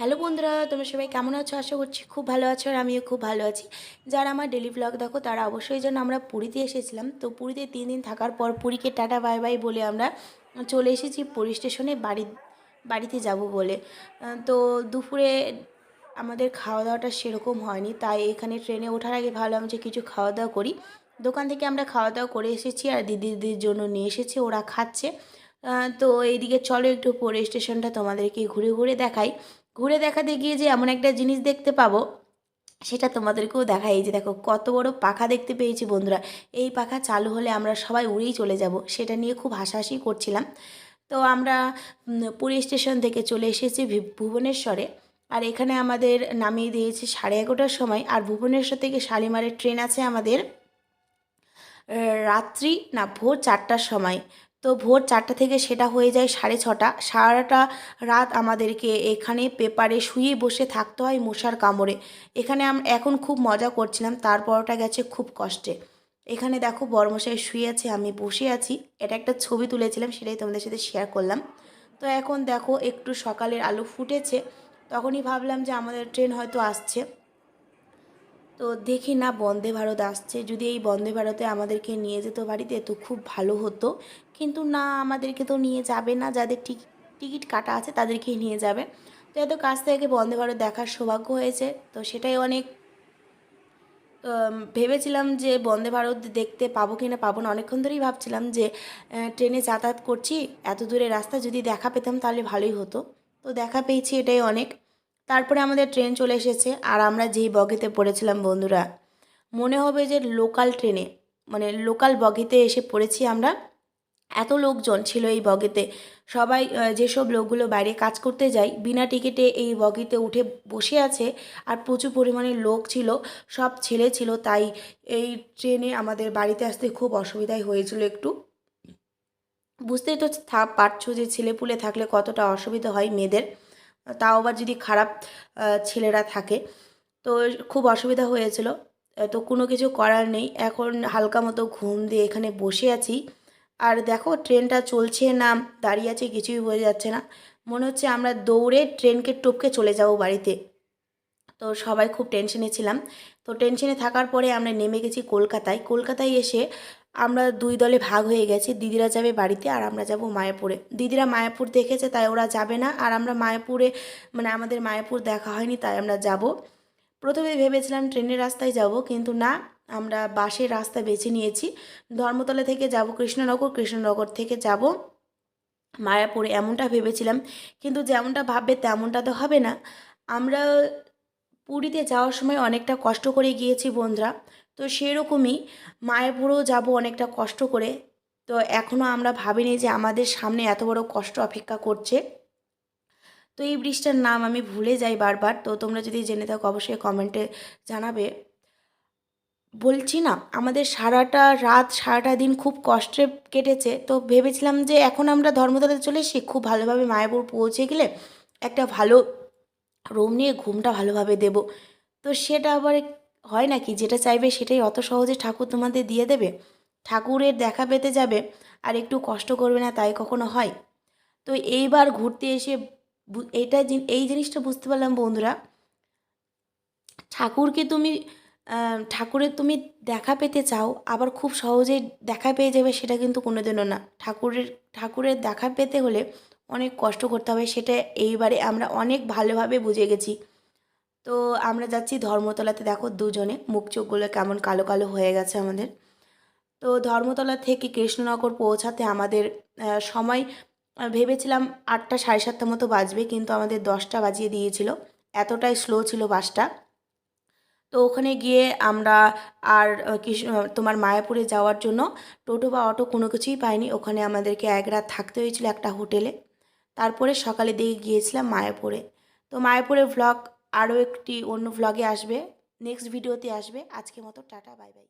Hello বন্ধুরা, তোমরা সবাই কেমন আছো? আশা করছি খুব ভালো আছো আর আমিও খুব ভালো আছি। যারা আমার ডেলি ব্লগ দেখো, তারা অবশ্যই যেন আমরা পুরীতে এসেছিলাম। তো পুরীতে তিন দিন থাকার পর পুরীকে টাটা, বাই বাই বলে আমরা চলে এসেছি পুরী স্টেশনে বাড়ি, বাড়িতে যাব বলে। তো দুপুরে আমাদের খাওয়া দাওয়াটা সেরকম হয়নি, তাই এখানে ট্রেনে ওঠার আগে ভাবলাম যে কিছু খাওয়া দাওয়া করি। দোকান থেকে আমরা খাওয়া দাওয়া করে এসেছি আর দিদিদের জন্য নিয়ে এসেছি, ওরা খাচ্ছে। তো এইদিকে চলো একটু পরে স্টেশনটা তোমাদেরকে ঘুরে ঘুরে দেখাই। ঘুরে দেখাতে গিয়ে যে এমন একটা জিনিস দেখতে পাবো, সেটা তোমাদেরকেও দেখাই। এই যে দেখো, কত বড় পাখা দেখতে পেয়েছি বন্ধুরা। এই পাখা চালু হলে আমরা সবাই উড়েই চলে যাব, সেটা নিয়ে খুব হাসাহাসি করছিলাম। তো আমরা পুরী স্টেশন থেকে চলে এসেছি ভুবনেশ্বরে। আর এখানে আমাদের নামিয়ে দিয়েছে সাড়ে এগারোটার সময়। আর ভুবনেশ্বর থেকে শালিমারের ট্রেন আছে আমাদের রাত্রি না ভোর চারটার সময়। তো ভোর চারটা থেকে সেটা হয়ে যায় সাড়ে ছটা। সারাটা রাত আমাদেরকে এখানে পেপারে শুয়ে বসে থাকতে হয় মশার কামড়ে। এখানে এখন খুব মজা করছিলাম, তারপরটা গেছে খুব কষ্টে। এখানে দেখো বর্মশাই শুয়ে আছে, আমি বসে আছি। এটা একটা ছবি তুলেছিলাম, সেটাই তোমাদের সাথে শেয়ার করলাম। তো এখন দেখো একটু সকালের আলো ফুটেছে, তখনই ভাবলাম যে আমাদের ট্রেন হয়তো আসছে। তো দেখি না, বন্দে ভারত আসছে। যদি এই বন্দে ভারতে আমাদেরকে নিয়ে যেত বাড়িতে তো খুব ভালো হতো। কিন্তু না, আমাদেরকে তো নিয়ে যাবে না। যাদের টিকিট টিকিট কাটা আছে তাদেরকেই নিয়ে যাবে। তো এত কাছ থেকে বন্দে ভারত দেখার সৌভাগ্য হয়েছে। তো সেটাই অনেক ভেবেছিলাম যে বন্দে ভারত দেখতে পাবো কি না পাবো না। অনেকক্ষণ ধরেই ভাবছিলাম যে ট্রেনে যাতায়াত করছি। এত দূরে রাস্তা যদি দেখা পেতাম তাহলে ভালোই হতো। তো দেখা পেয়েছি এটাই অনেক। তারপরে আমাদের ট্রেন চলে এসেছে আর আমরা যেই বগিতে পড়েছিলাম বন্ধুরা, মনে হবে যে লোকাল ট্রেনে মানে লোকাল বগিতে এসে পড়েছি আমরা। এত লোকজন ছিল এই বগিতে। সবাই যেসব লোকগুলো বাইরে কাজ করতে যায়, বিনা টিকিটে এই বগিতে উঠে বসে আছে আর প্রচুর পরিমাণে লোক ছিল, সব ছেলে ছিল, তাই এই ট্রেনে আমাদের বাড়িতে আসতে খুব অসুবিধাই হয়েছিল একটু। বুঝতেই তো পারছ যে ছেলেপুলে থাকলে কতটা অসুবিধা হয় মেয়েদের। তাও আবার যদি খারাপ ছেলেরা থাকে। তো খুব অসুবিধা হয়েছিল। তো কোনো কিছু করার নেই। এখন হালকা মতো ঘুম দিয়ে এখানে বসে আছি। আর দেখো, ট্রেনটা চলছে না, দাঁড়িয়ে আছে, কিছুই বোঝা যাচ্ছে না। মনে হচ্ছে আমরা দৌড়ে ট্রেনকে টপকে চলে যাব বাড়িতে। তো সবাই খুব টেনশনে ছিলাম। তো টেনশনে থাকার পরে আমরা নেমে গেছি কলকাতায়। কলকাতায় এসে আমরা দুই দলে ভাগ হয়ে গেছি, দিদিরা যাবে বাড়িতে আর আমরা যাব মায়াপুরে। দিদিরা মায়াপুর দেখেছে, তাই ওরা যাবে না। আর আমরা মায়াপুরে মানে আমাদের মায়াপুর দেখা হয়নি, তাই আমরা যাব। প্রথমে ভেবেছিলাম ট্রেনের রাস্তায় যাব, কিন্তু না, আমরা বাসের রাস্তা বেছে নিয়েছি। ধর্মতলা থেকে যাব কৃষ্ণনগর কৃষ্ণনগর থেকে যাব মায়াপুরে, এমনটা ভেবেছিলাম। কিন্তু যেমনটা ভাববে, তেমনটা তো হবে না। আমরা পুরীতে যাওয়ার সময় অনেকটা কষ্ট করে গিয়েছি বন্ধুরা। তো সেরকমই মায়াপুরেও যাব অনেকটা কষ্ট করে। তো এখনও আমরা ভাবিনি যে আমাদের সামনে এত বড় কষ্ট অপেক্ষা করছে। তো এই ব্রিজটার নাম আমি ভুলে যাই বারবার। তো তোমরা যদি জেনে থাকো অবশ্যই কমেন্টে জানাবে। বলছি না, আমাদের সারাটা রাত, সারাটা দিন খুব কষ্টে কেটেছে। তো ভেবেছিলাম যে এখন আমরা ধর্মতলাতে চলে এসেছি খুব ভালোভাবে মায়াপুর পৌঁছে গেলে একটা ভালো রুম নিয়ে ঘুমটা ভালোভাবে দেব। তো সেটা আবার হয় নাকি? যেটা চাইবে সেটাই অত সহজে ঠাকুর তোমাদের দিয়ে দেবে? ঠাকুরের দেখা পেতে যাবে আর একটু কষ্ট করবে না তাই কখনো হয়? তো এইবার ঘুরতে এসে এইটা এই জিনিসটা বুঝতে পারলাম বন্ধুরা। ঠাকুরকে তুমি ঠাকুরের তুমি দেখা পেতে চাও, আবার খুব সহজেই দেখা পেয়ে যাবে সেটা কিন্তু কোনোদিনও না। ঠাকুরের ঠাকুরের দেখা পেতে হলে অনেক কষ্ট করতে হবে, সেটা এইবারে আমরা অনেক ভালোভাবে বুঝে গেছি। তো আমরা যাচ্ছি ধর্মতলাতে, দেখো দুজনে, মুখ চোখগুলো কেমন কালো কালো হয়ে গেছে আমাদের। তো ধর্মতলা থেকে কৃষ্ণনগর পৌঁছাতে আমাদের সময় ভেবেছিলাম আটটা সাড়ে সাতটা মতো বাজবে, কিন্তু আমাদের দশটা বাজিয়ে দিয়েছিল। এতটাই স্লো ছিল বাসটা। তো ওখানে গিয়ে আমরা আর তোমার মায়াপুরে যাওয়ার জন্য টোটো বা অটো কোনো কিছুই পাইনি। ওখানে আমাদেরকে এক রাত থাকতে হয়েছিল একটা হোটেলে। তারপরে সকালে দিকে গিয়েছিলাম মায়াপুরে। তো মায়াপুরের ভ্লগ আরও একটি অন্য ভ্লগে আসবে। নেক্সট ভিডিওতে আসবে। আজকে মতো টাটা বাই বাই